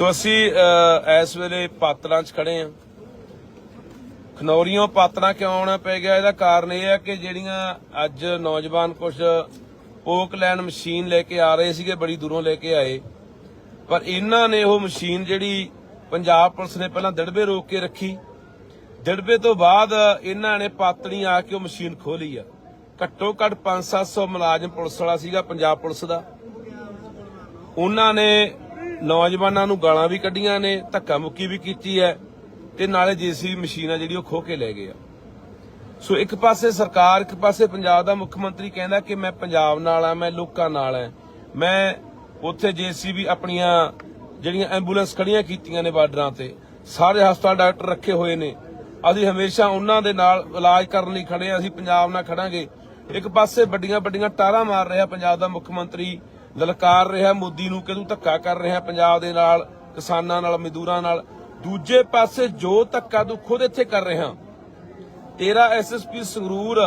ਸੋ ਅਸੀਂ ਇਸ ਵੇਲੇ ਪਾਤੜਾਂ 'ਚ ਖੜੇ ਹਾਂ। ਖਨੌਰੀਆਂ ਪਾਤੜਾਂ ਕਿਉਂ ਆਉਣਾ ਪੈ ਗਿਆ? ਇਹਦਾ ਕਾਰਨ ਇਹ ਹੈ ਕਿ ਜਿਹੜੀਆਂ ਅੱਜ ਨੌਜਵਾਨ ਕੁਝ ਪੋਕ ਲੈਣ ਮਸ਼ੀਨ ਲੈ ਕੇ ਆ ਰਹੇ ਸੀਗੇ, ਬੜੀ ਦੂਰੋਂ ਲੈ ਕੇ ਆਏ। ਪਰ ਇਹਨਾਂ ਨੇ ਉਹ ਮਸ਼ੀਨ ਜਿਹੜੀ ਪੰਜਾਬ ਪੁਲਿਸ ਨੇ ਪਹਿਲਾਂ ਦੜਬੇ ਰੋਕ ਕੇ ਰੱਖੀ। ਦੜਬੇ ਤੋਂ ਬਾਅਦ ਇਹਨਾਂ ਨੇ ਪਾਤੜੀ ਆ ਕੇ ਉਹ ਮਸ਼ੀਨ ਖੋਲੀ ਆ। ਘੱਟੋ ਘੱਟ 5-700 ਮੁਲਾਜ਼ਮ ਪੁਲਿਸ ਵਾਲਾ ਸੀਗਾ, ਪੰਜਾਬ ਪੁਲਿਸ ਦਾ। ਉਹਨਾਂ ਨੇ ਨੌਜਵਾਨਾਂ ਨੂੰ ਗਾਲਾਂ ਵੀ ਕੱਢੀਆਂ ਨੇ, ਧੱਕਾ ਮੁੱਕੀ ਵੀ ਕੀਤੀ ਹੈ ਤੇ ਨਾਲੇ ਜੀਸੀ ਮਸ਼ੀਨ ਆ ਜਿਹੜੀ ਉਹ ਖੋ ਕੇ ਲੈ ਗਏ ਆ। ਸੋ ਇੱਕ ਪਾਸੇ ਸਰਕਾਰ, ਇੱਕ ਪਾਸੇ ਪੰਜਾਬ ਦਾ ਮੁੱਖ ਮੰਤਰੀ ਕਹਿੰਦਾ ਕਿ ਮੈਂ ਪੰਜਾਬ ਨਾਲ ਆ, ਮੈਂ ਲੋਕਾਂ ਨਾਲ ਆ। ਮੈਂ ਉੱਥੇ ਜੀਸੀਬੀ ਆਪਣੀਆਂ ਜਿਹੜੀਆਂ ਐਂਬੂਲੈਂਸ ਖੜੀਆਂ ਕੀਤੀਆਂ ਨੇ ਬਾਰਡਰਾਂ ਤੇ, ਸਾਰੇ ਹਸਪਤਾਲ ਡਾਕਟਰ ਰੱਖੇ ਹੋਏ ਨੇ। ਅਸੀਂ ਹਮੇਸ਼ਾ ਉਹਨਾਂ ਦੇ ਨਾਲ ਇਲਾਜ ਕਰਨ ਲਈ ਖੜੇ ਆ, ਅਸੀਂ ਪੰਜਾਬ ਨਾਲ ਖੜਾਂਗੇ ਇੱਕ ਪਾਸੇ ਵੱਡੀਆਂ ਵੱਡੀਆਂ ਟਾਰਾਂ ਮਾਰ ਰਿਹਾ ਪੰਜਾਬ ਦਾ ਮੁੱਖ ਮੰਤਰੀ ਲਲਕਾਰ ਰਿਹਾ ਮੋਦੀ ਨੂੰ ਕਿ ਤੂੰ ਧੱਕਾ ਕਰ ਰਿਹਾ ਪੰਜਾਬ ਦੇ ਨਾਲ ਕਿਸਾਨਾਂ ਨਾਲ ਮਜ਼ਦੂਰਾਂ ਨਾਲ। ਦੂਜੇ ਪਾਸੇ ਜੋ ਧੱਕਾ ਤੂੰ ਖੁਦ ਇੱਥੇ ਕਰ ਰਿਹਾ। ਤੇਰਾ ਐਸਐਸਪੀ ਸੰਗਰੂਰ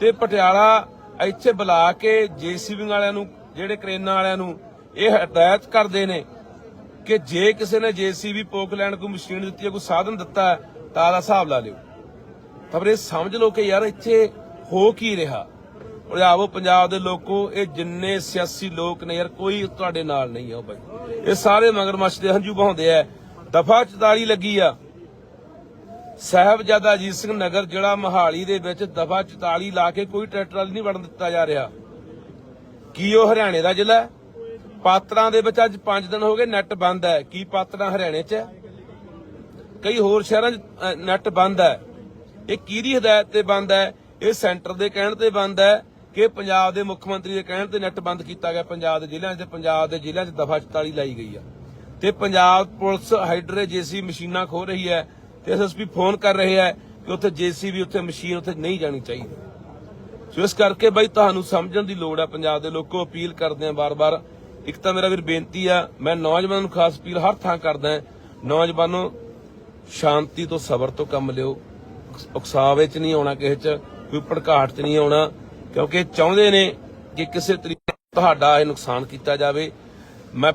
ਤੇ ਪਟਿਆਲਾ ਇੱਥੇ ਬੁਲਾ ਕੇ ਜੀਸੀਬੀ ਵਾਲਿਆਂ ਨੂੰ ਜਿਹੜੇ ਕਰੇਨਾਂ ਵਾਲਿਆਂ ਨੂੰ ਇਹ ਹਦਾਇਤ ਕਰਦੇ ਨੇ ਕਿ ਜੇ ਕਿਸੇ ਨੇ ਜੀਸੀਬੀ ਪੋਕ ਲੈਣ ਕੋਈ ਮਸ਼ੀਨ ਦਿੱਤੀ ਹੈ ਕੋਈ ਸਾਧਨ ਦਿੱਤਾ ਹੈ, ਤਾਂ ਦਾ ਹਿਸਾਬ ਲਾ ਲਿਓ। ਖਬਰ ਇਹ ਸਮਝ ਲਓ ਕਿ ਯਾਰ ਇੱਥੇ ਹੋ ਕੀ ਰਿਹਾ। ਭਜਾਵੋ ਪੰਜਾਬ ਦੇ ਲੋਕੋ, ਇਹ ਜਿੰਨੇ ਸਿਆਸੀ ਲੋਕ ਨੇ ਯਾਰ, ਕੋਈ ਤੁਹਾਡੇ ਨਾਲ ਨਹੀਂ ਆ ਬਾਈ। ਇਹ ਸਾਰੇ ਮਗਰਮੱਛ ਦੇ ਹੰਝੂ ਬਹਾਉਂਦੇ ਆ। ਦਫਾ 44 ਲੱਗੀ ਆ। ਸਾਹਿਬਜ਼ਾਦਾ ਅਜੀਤ ਸਿੰਘ ਨਗਰ, ਜਿਹੜਾ ਮਹਾਲੀ ਦੇ ਵਿੱਚ ਦਫਾ 44 ਲਾ ਕੇ ਕੋਈ ਟਰੈਕਟਰ ਵਾਲੀ ਨਹੀਂ ਵੜਨ ਦਿੱਤਾ ਜਾ ਰਿਹਾ। ਕੀ ਉਹ ਹਰਿਆਣੇ ਦਾ ਜ਼ਿਲ੍ਹਾ ਪਾਤਰਾਂ ਦੇ ਵਿੱਚ ਅੱਜ 5 ਦਿਨ ਹੋ ਗਏ ਨੈਟ ਬੰਦ ਹੈ। ਕੀ ਪਾਤਰਾਂ ਹਰਿਆਣੇ 'ਚ ਕਈ ਹੋਰ ਸ਼ਹਿਰਾਂ 'ਚ ਨੈਟ ਬੰਦ ਹੈ। ਇਹ ਕਿਹਦੀ ਹਦਾਇਤ ਤੇ ਬੰਦ ਹੈ? ਇਹ ਸੈਂਟਰ ਦੇ ਕਹਿਣ ਤੇ ਬੰਦ ਹੈ। ਕਿ ਪੰਜਾਬ ਦੇ ਮੁੱਖ ਮੰਤਰੀ ਦੇ ਕਹਿਣ ਤੇ ਨੈਟ ਬੰਦ ਕੀਤਾ ਗਿਆ, ਪੰਜਾਬ ਦੇ ਜ਼ਿਲ੍ਹਿਆਂ 'ਚ, ਤੇ ਪੰਜਾਬ ਦੇ ਜ਼ਿਲ੍ਹਿਆਂ 'ਚ ਦਫਾ 44 ਲਾਈ ਗਈ ਆ। ਤੇ ਪੰਜਾਬ ਪੁਲਿਸ ਹਾਈਡਰੇ ਜੇਸੀ ਮਸ਼ੀਨਾਂ ਖੋ ਰਹੀ ਹੈ ਤੇ ਐਸਐਸਪੀ ਫੋਨ ਕਰ ਰਹੇ ਹੈ ਕਿ ਉੱਥੇ ਜੇਸੀਬੀ ਉੱਥੇ ਮਸ਼ੀਨ ਉੱਥੇ ਨਹੀਂ ਜਾਣੀ ਚਾਹੀਦੀ। ਸੋ ਇਸ ਕਰਕੇ ਬਈ ਤੁਹਾਨੂੰ ਸਮਝਣ ਦੀ ਲੋੜ ਹੈ ਪੰਜਾਬ ਦੇ ਲੋਕੋ ਅਪੀਲ ਕਰਦੇ ਆ ਬਾਰ-ਬਾਰ। ਇੱਕ ਤਾਂ ਮੇਰਾ ਵੀਰ ਬੇਨਤੀ ਆ, ਮੈਂ ਨੌਜਵਾਨਾਂ ਨੂੰ ਖਾਸ ਅਪੀਲ ਹਰ ਥਾਂ ਕਰਦਾ ਹਾਂ, ਨੌਜਵਾਨੋ, ਸ਼ਾਂਤੀ ਤੋਂ ਸਬਰ ਤੋਂ ਕੰਮ ਲਿਓ। ਉਕਸਾਵੇ ਚ ਨਹੀਂ ਆਉਣਾ ਕਿਸੇ ਚ, ਕੋਈ ਭੜਕਾਟ ਚ ਨਹੀਂ ਆਉਣਾ। ਕਿਉਂਕਿ ਚਾਹੁੰਦੇ ਨੇ ਕਿ ਕਿਸੇ ਤਰੀਕੇ ਤੁਹਾਡਾ ਇਹ ਨੁਕਸਾਨ ਕੀਤਾ ਜਾਵੇ। ਮੈਂ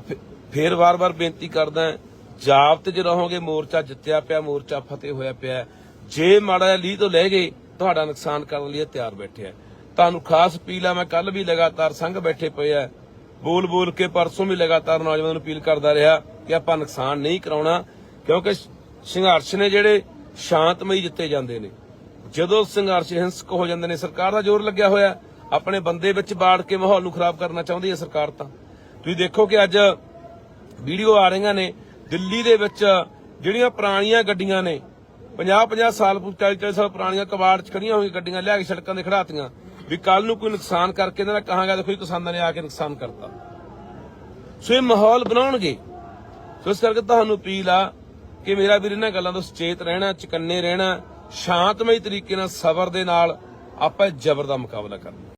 ਫੇਰ ਵਾਰ-ਵਾਰ ਬੇਨਤੀ ਕਰਦਾ ਹਾਂ, ਜਾਬਤ 'ਚ ਰਹੋਗੇ ਮੋਰਚਾ ਜਿੱਤਿਆ ਪਿਆ ਮੋਰਚਾ ਫਤਿਹ ਹੋਇਆ ਪਿਆ। ਜੇ ਮਾੜਾ ਜਿਹਾ ਲੀਹ ਤੋਂ ਲੈ ਗਏ ਤੁਹਾਡਾ ਨੁਕਸਾਨ ਕਰਨ ਲਈ ਇਹ ਤਿਆਰ ਬੈਠੇ ਆ। ਤੁਹਾਨੂੰ ਖਾਸ ਅਪੀਲ ਆ ਮੈਂ ਕੱਲ ਵੀ ਲਗਾਤਾਰ ਸੰਘ ਬੈਠੇ ਪਏ ਆ। ਬੋਲ ਬੋਲ ਕੇ ਪਰਸੋਂ ਵੀ ਲਗਾਤਾਰ ਨੌਜਵਾਨਾਂ ਨੂੰ ਅਪੀਲ ਕਰਦਾ ਰਿਹਾ ਕਿ ਆਪਾਂ ਨੁਕਸਾਨ ਨਹੀਂ ਕਰਾਉਣਾ ਕਿਉਂਕਿ ਸੰਘਰਸ਼ ਨੇ ਜਿਹੜੇ ਸ਼ਾਂਤਮਈ ਜਿੱਤੇ ਜਾਂਦੇ ਨੇ। ਜਦੋਂ ਸੰਘਰਸ਼ ਹਿੰਸਕ ਹੋ ਜਾਂਦੇ ਨੇ, ਸਰਕਾਰ ਦਾ ਜ਼ੋਰ ਲੱਗਿਆ ਹੋਇਆ ਆਪਣੇ ਬੰਦੇ ਵਿੱਚ ਬਾੜ ਕੇ ਮਾਹੌਲ ਨੂੰ ਖਰਾਬ ਕਰਨਾ ਚਾਹੁੰਦੀ ਹੈ ਸਰਕਾਰ ਤਾਂ। ਤੁਸੀਂ ਦੇਖੋ ਕਿ ਅੱਜ ਵੀਡੀਓ ਆ ਰਹੀਆਂ ਨੇ, ਦਿੱਲੀ ਦੇ ਵਿੱਚ ਜਿਹੜੀਆਂ ਪੁਰਾਣੀਆਂ ਗੱਡੀਆਂ ਨੇ 50 50 ਸਾਲ 40 40 ਸਾਲ ਪੁਰਾਣੀਆਂ ਕਬਾੜ ਚ ਖੜੀਆਂ ਹੋਈਆਂ ਗੱਡੀਆਂ ਲਿਆ ਕੇ ਸੜਕਾਂ ਤੇ ਖੜਾਤੀਆਂ ਵੀ ਕੱਲ ਨੂੰ ਕੋਈ ਨੁਕਸਾਨ ਕਰਕੇ ਇਹਨਾਂ ਦਾ ਕਹਾਂਗਾ ਦੇਖੋ ਜੀ, ਕਿਸਾਨਾਂ ਨੇ ਆ ਕੇ ਨੁਕਸਾਨ ਕਰਤਾ। ਸੋ ਇਹ ਮਾਹੌਲ ਬਣਾਉਣਗੇ। ਸੋ ਇਸ ਕਰਕੇ ਤੁਹਾਨੂੰ ਅਪੀਲ ਆ ਕਿ ਮੇਰਾ ਵੀਰ ਇਹਨਾਂ ਗੱਲਾਂ ਤੋਂ ਸੁਚੇਤ ਰਹਿਣਾ, ਚਕੰਨੇ ਰਹਿਣਾ ਸ਼ਾਂਤਮਈ ਤਰੀਕੇ ਨਾਲ ਸਬਰ ਦੇ ਨਾਲ ਆਪਾਂ ਜ਼ਬਰ ਦਾ ਮੁਕਾਬਲਾ ਕਰਨਾ।